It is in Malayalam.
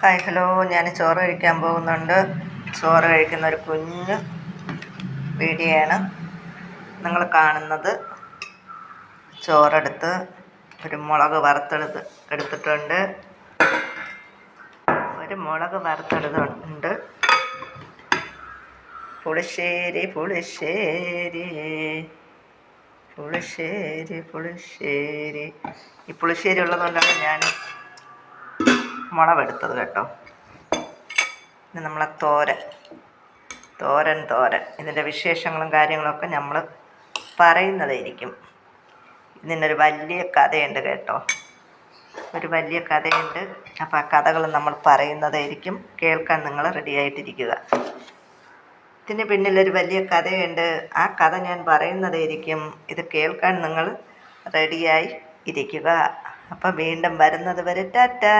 Hi hello. ഞാൻ ചോറ് കഴിക്കാൻ പോകുന്നുണ്ട്. ചോറ് കഴിക്കുന്ന ഒരു കുഞ്ഞ് വീഡിയോ ആണ് നിങ്ങൾ കാണുന്നത്. ചോറെടുത്ത് ഒരു മുളക് വറുത്തെടുത്ത് എടുത്തിട്ടുണ്ട്. ഒരു മുളക് വറുത്തെടുത്തുണ്ട് പുളിശ്ശേരി പുളിശ്ശേരി. പുളിശ്ശേരി പുളിശ്ശേരി. ഈ പുളിശ്ശേരി ഉള്ളതുകൊണ്ടാണ് ഞാൻ മുളവെടുത്തത് കേട്ടോ. ഇത് നമ്മളെ തോരൻ. തോരൻ തോരൻ. ഇതിന്റെ വിശേഷങ്ങളും കാര്യങ്ങളൊക്കെ നമ്മൾ പറയുന്നതായിരിക്കും. ഇതിനൊരു വലിയ കഥയുണ്ട് കേട്ടോ. ഒരു വലിയ കഥയുണ്ട്. അപ്പോൾ ആ കഥകൾ നമ്മൾ പറയുന്നതായിരിക്കും. കേൾക്കാൻ നിങ്ങൾ റെഡി ആയിട്ടിരിക്കുക. ഇതിന് പിന്നിലൊരു വലിയ കഥയുണ്ട്. ആ കഥ ഞാൻ പറയുന്നതായിരിക്കും. ഇത് കേൾക്കാൻ നിങ്ങൾ റെഡിയായി ഇരിക്കുക. അപ്പം വീണ്ടും വരുന്നത് വരെ ടാറ്റാ